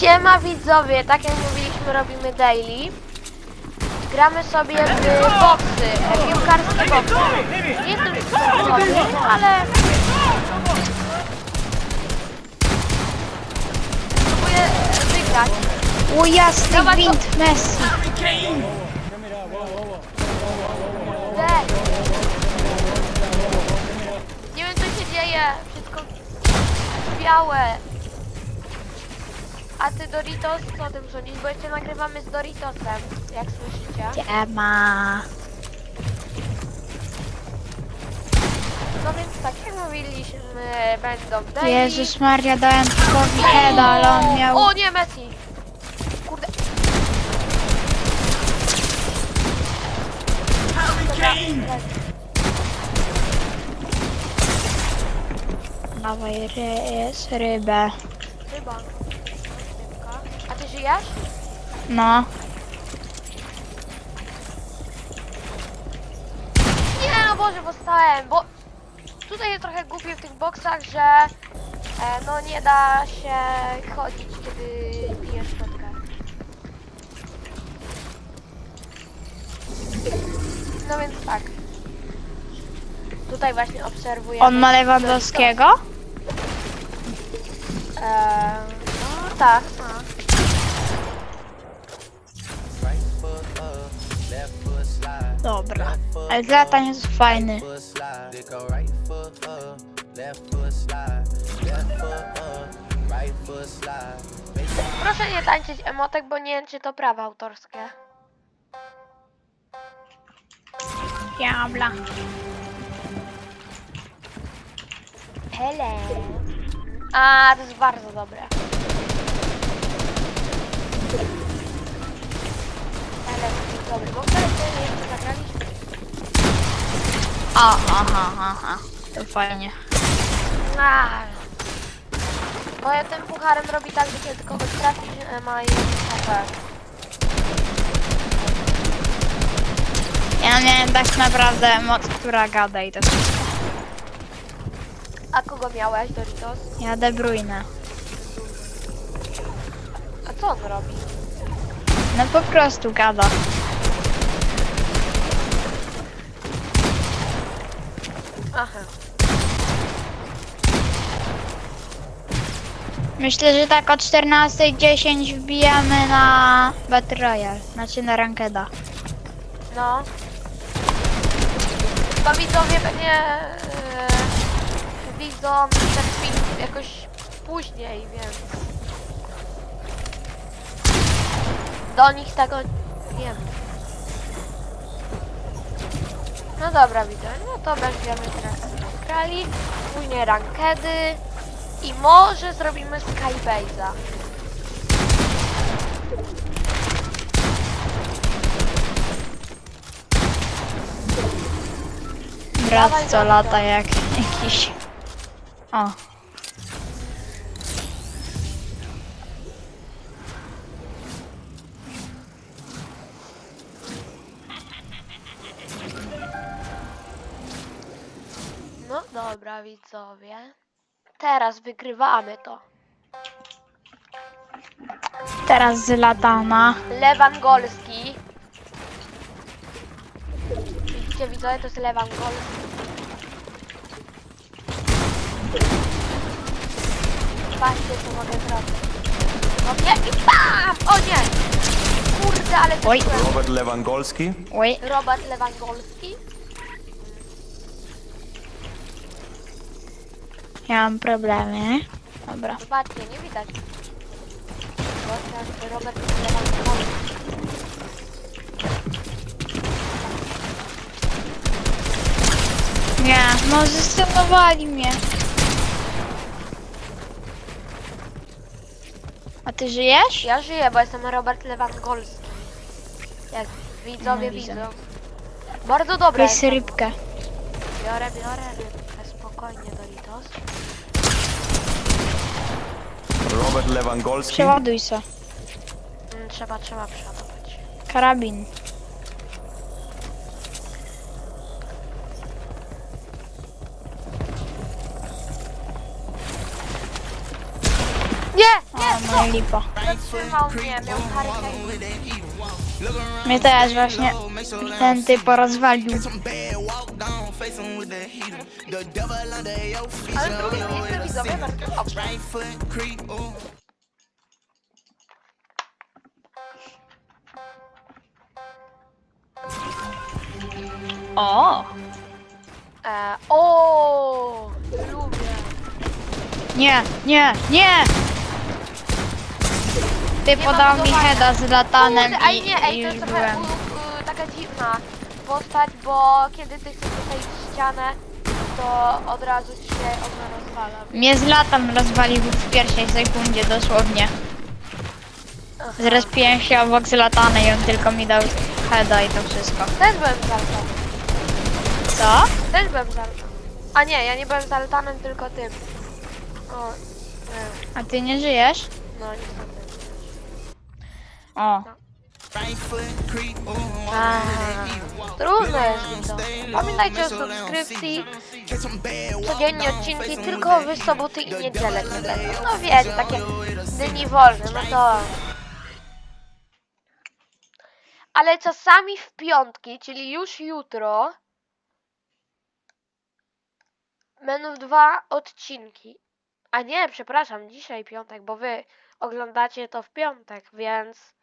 Siema widzowie, tak jak mówiliśmy robimy daily. Gramy sobie w boksy, piłkarskie boksy. Nie super dobry, ale... Próbuję wygrać. O jasny Zobacz, gwint Messi. Nie wiem co się dzieje, wszystko białe. A ty Doritos, co o tym sądzisz? Bo jeszcze nagrywamy z Doritosem, jak słyszycie. Siema. No więc tak jak mówiliśmy, będą daily. Jezus Maria, dałem Tikowi heada, ale on miał... O nie, Messi! Kurde. Dobra, Dawaj ry jest rybę. Ryba. Żyjesz? No. Nie no Boże, postałem, bo tutaj jest trochę głupie w tych boksach, że e, no nie da się chodzić, kiedy pijesz szkotkę. No więc tak. Tutaj właśnie obserwuję. On ma Lewandowskiego? Eee, no tak, ma. Foot up, right foot slide. Proszę nie tańczyć emotek, bo nie wiem czy to prawa autorskie. Diabla. Hele. A, to jest bardzo dobre. Dobre, bo wcale nie zagraliśmy. A, aha, aha. To fajnie. A. Bo ja tym pucharem robi tak, że kiedy kogoś e, ma jeden HP. Ja miałem tak naprawdę moc, która gada i to wszystko. A kogo miałeś, Doritos? Ja De Bruyne. A co on robi? No po prostu gada. Aha. Myślę, że tak o 14.10 wbijamy na Battle Royale, znaczy na Rankeda. No. Chyba widzowie pewnie e, widzą ten film jakoś później, więc do nich tego nie wiem. No dobra widzowie, no to będziemy teraz grali, później rankedy. I może zrobimy Skybase'a. Brat co lata jak jakiś... O, dobra widzowie. Teraz wygrywamy to. teraz zlatana. Lewangolski. Widzicie widzowie, to jest Lewangolski. Patrzcie co mogę zrobić. No nie i BAM! O nie! Kurde, ale Oj. trafiłem. Robert Lewandowski. Oj, Robert Lewangolski. Ja mam problemy. Dobra. Zobaczcie, nie widać. Robert- Robert Lewandowski. Nie, no zastosowali mnie. A ty żyjesz? Ja żyję, bo jestem Robert Lewandowski. Jak widzowie No, widzę. widzą. Bardzo dobra Weź rybkę. Biorę, biorę rybkę, spokojnie Doritos. Robert Lewandowski. Przeładuj se. Mm, trzeba, trzeba przeładować. Karabin. Nie, O, nie, No i lipa. Zatrzymał mnie, miał hurricane. Mnie też właśnie ten typ rozwalił. Ale z drugiej strony widzowie bardzo dobrze. O! E, o, lubię. Nie, nie, nie! Ty Nie ma podał mi budowania. heada z latanem Kurde, ej i, nie, ej, i to już jest trochę byłem. u, u, taka dziwna postać, bo kiedy ty chcesz dostać ścianę, to od razu ci się ona rozwala. Mnie z latam rozwalił w pierwszej sekundzie dosłownie. Zrespiłem się obok z latanem i on tylko mi dał heada i to wszystko. Też byłem zaltanem. Co? Też byłem zaltanem. A nie, ja nie byłem zaltanem, tylko tym. O, nie, A ty nie żyjesz? no niestety. O. A, trudno jest to. Pamiętajcie o subskrypcji. Codziennie odcinki tylko w soboty i niedzielę. No wiecie, takie dni wolne, no to... Ale czasami w piątki, czyli już jutro, będą dwa odcinki. A nie, przepraszam, dzisiaj piątek, bo wy oglądacie to w piątek, więc...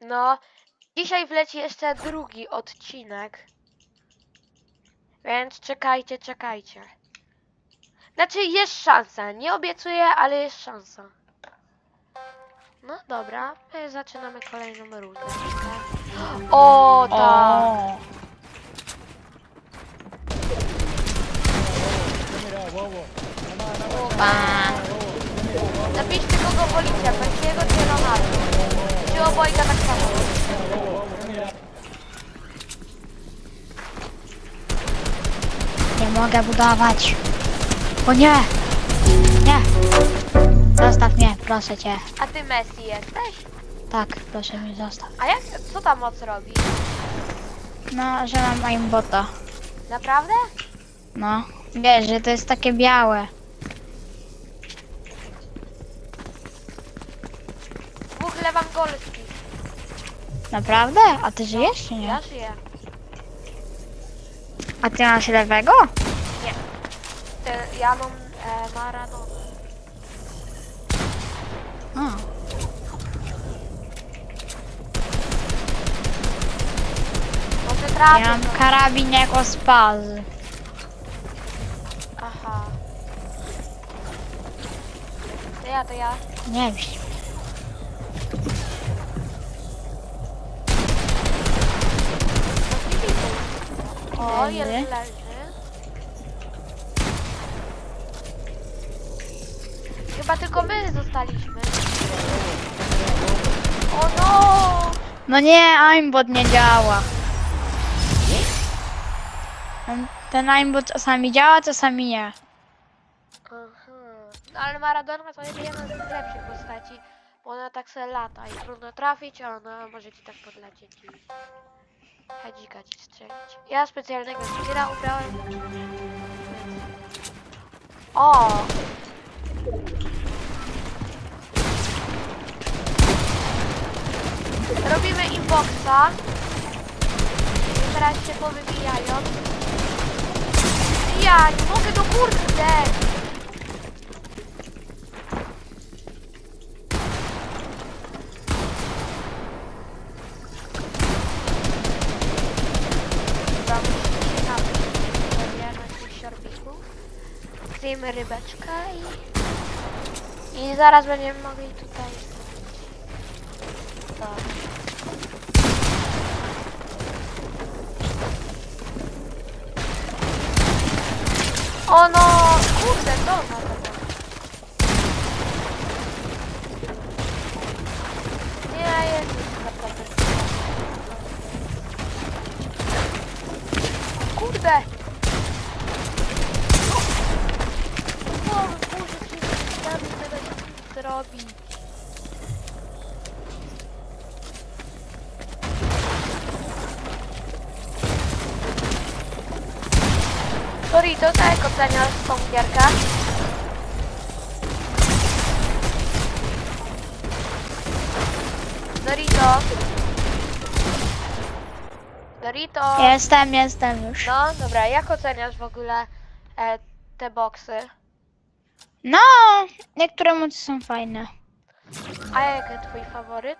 No, dzisiaj wleci jeszcze drugi odcinek. Więc czekajcie, czekajcie. Znaczy jest szansa. Nie obiecuję, ale jest szansa. No dobra, my zaczynamy kolejną rundę. O, tak. O. Pa. Napiszcie kogo wolicie, Messiego czy Ronaldo. Czy obojga tak samo. Nie mogę budować. O nie! Nie! Zostaw mnie, proszę cię. A ty Messi jesteś? Tak, proszę mnie zostaw. A jak, co ta moc robi? No, że mam aimbota. Naprawdę? No. Wiesz, że to jest takie białe. Dwóch Lewandowskich. Naprawdę? A ty żyjesz czy nie? Ja żyję. A ty masz lewego? Te, ja mam e, Maradona. A. Może trafię. Ja mam no. karabin jako spaz. Aha. To ja, to ja. Nie wiem. O, jeden leży. Chyba tylko my zostaliśmy. O no! No nie, aimbot nie działa. Ten- Ten aimbot czasami działa, czasami nie. No ale Maradona to jest jedna z lepszych postaci, bo ona tak se lata i trudno trafić, a ona może ci tak podlecieć i hedzika ci strzelić. Ja specjalnego skilla ubrałem. O! Robimy inboxa. I teraz się powybijają. Ja nie mogę do kurde! Chyba musimy się napić. Sobie na tych siorbików. Zjemy rybeczkę i... I zaraz będziemy mogli tutaj... Tak. O no! Kurde, to na robi? Torito, tak, oceniasz tą gierkę? Dorito. Dorito. Jestem, jestem już. No, dobra, jak oceniasz w ogóle e, te boksy? No, niektóre mocy są fajne. A jaki twój faworyt?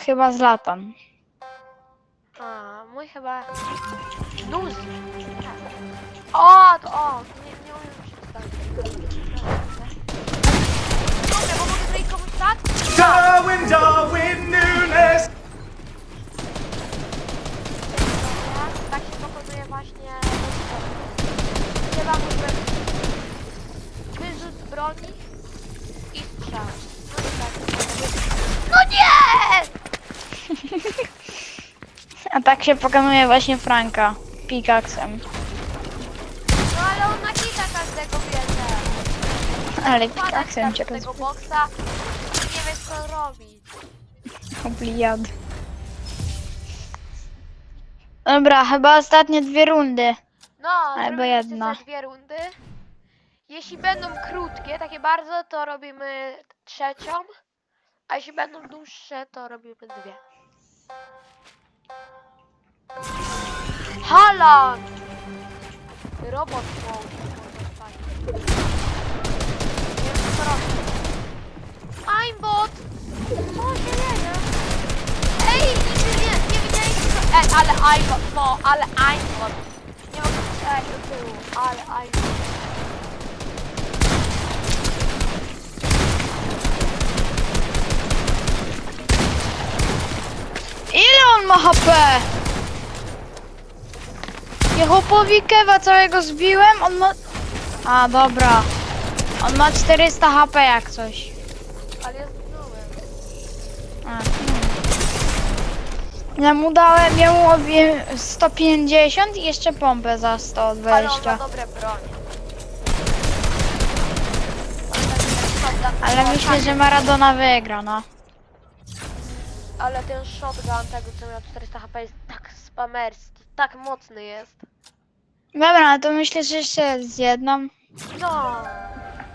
Chyba z latam. A, mój chyba... Luz! O, to o! Nie, nie umiem przedstawić. Dobra, bo mogę zrobić komuś tak? Darwin, Darwin Nunes. Dobra, Tak się pokonuje właśnie... Chyba mógłbym... Wyrzut broni i strzał. No i tak. No nie! A tak się pokonuje właśnie Franka. Pikaksem. No ale on na hita każdego bierze. Ale pikaksem cię tego rozbił. boksa i nie wiesz co robić. Obliad. Dobra, chyba ostatnie dwie rundy. No, Albo zrobimy jeszcze jedna. te dwie rundy. Jeśli będą krótkie, takie bardzo, to robimy trzecią. A jeśli będą dłuższe, to robimy dwie. Halan! Robot mode. Nie wiem co robi. Aimbot! Co się dzieje? Ej, nigdy nie, nie widzieliście to. Ej, ale aimbot, no, ale aimbot. Nie mogę strzelać do tyłu, ale aimbot. Ile on ma HP? Ja chłopowi kewa całego zbiłem, on ma... A, dobra. On ma 400 HP jak coś. Ale ja zginąłem. Hmm. Ja mu dałem, ja mu obie 150 i jeszcze pompę za Ale on 120. ma dobre bronie. Ale myślę, że Maradona wygra, no. Ale ten shotgun tego, co miał 400 HP jest spamerski, tak mocny jest. Dobra, no to myślę, że jeszcze z jedną. No.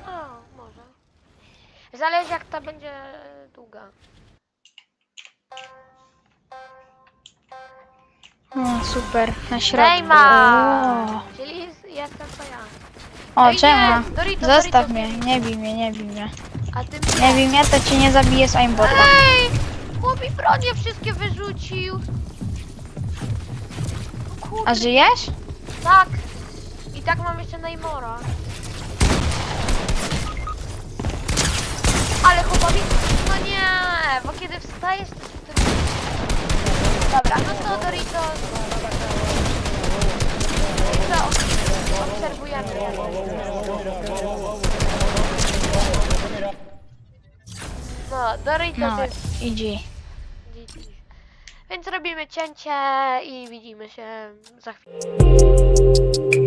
O, może. Zależy jak ta będzie długa. O, super, na środku. Neymar! O. Czyli jestem to ja. O, Ej, czemu? nie, Dorito, Zostaw Dorito, mnie, nie bij mnie, nie bij mnie. A ty Nie mnie. bij mnie, to cię nie zabiję z aimbota. Ej! Chłop mi bronie wszystkie wyrzucił. Kurde, A żyjesz? tak. I tak mam jeszcze Neymora. Ale chłopowi... No nie, bo kiedy wstajesz, to się wtedy... Dobra, no to Dorito... Dorito, ob- obserwujemy. No, Dorito No, to jest... idzie. GG. Więc robimy cięcie i widzimy się za chwilę.